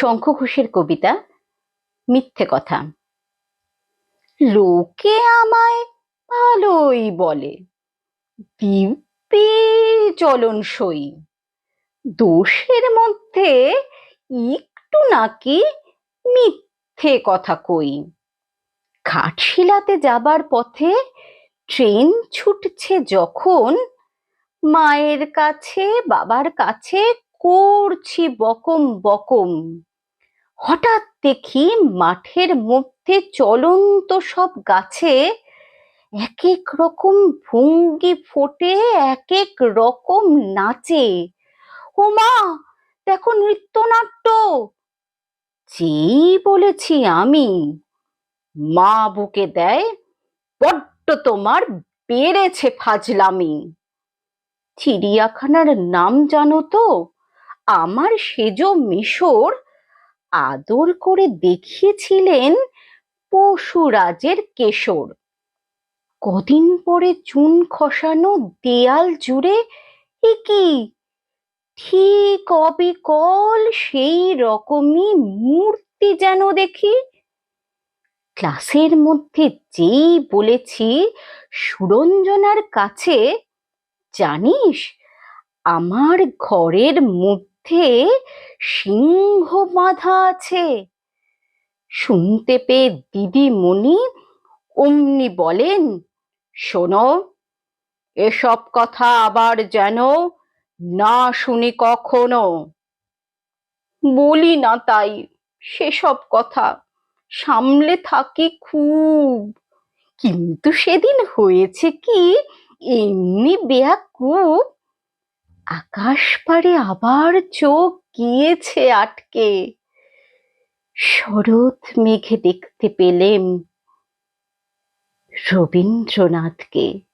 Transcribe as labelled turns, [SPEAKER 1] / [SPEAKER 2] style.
[SPEAKER 1] শঙ্খ ঘোষের কবিতা, মিথ্যে কথা। লোকে আমায় ভালোই বলে, দিব্যি চলন সই দোষের মধ্যে একটু নাকি মিথ্যে কথা কই। ঘাটশিলাতে যাবার পথে ট্রেন ছুটছে যখন, মায়ের কাছে, বাবার কাছে করছি বকম বকম। হঠাৎ দেখি মাঠের মধ্যে চলন্ত সব গাছে এক এক রকম ভঙ্গি ফোটে, এক এক রকম নাচে। ও মা দেখো নৃত্যনাট্য! যেই বলেছি আমি। মা বুকে দেয়, বড্ড তোমার বেড়েছে ফাজলামি। চিড়িয়াখানার নাম জানো তো? আমার সেজ মিশর আদর করে দেখিয়েছিলেন পশুরাজের কেশর। কদিন পরে চুন খসানো দেয়াল জুড়ে এ কি? ঠিক অবিকল সেই রকমই মূর্তি যেন দেখি। ক্লাসের মধ্যে যেই বলেছি, সুরঞ্জনার কাছে, জানিস, আমার ঘরের মধ্যে সিংহ বাঁধা আছে। শুনতে পেয়ে দিদিমণি অমনি বলেন, শোনো, এসব কথা আবার যেন না শুনি কখনো। বলি না তাই, সেসব কথা সামলে থাকি খুব। কিন্তু সেদিন হয়েছে কি, এমনি বেয়াকুব আকাশ পারে আবার চোখ গিয়েছে আটকে। শরৎ মেঘে দেখতে পেলেম রবীন্দ্রনাথকে।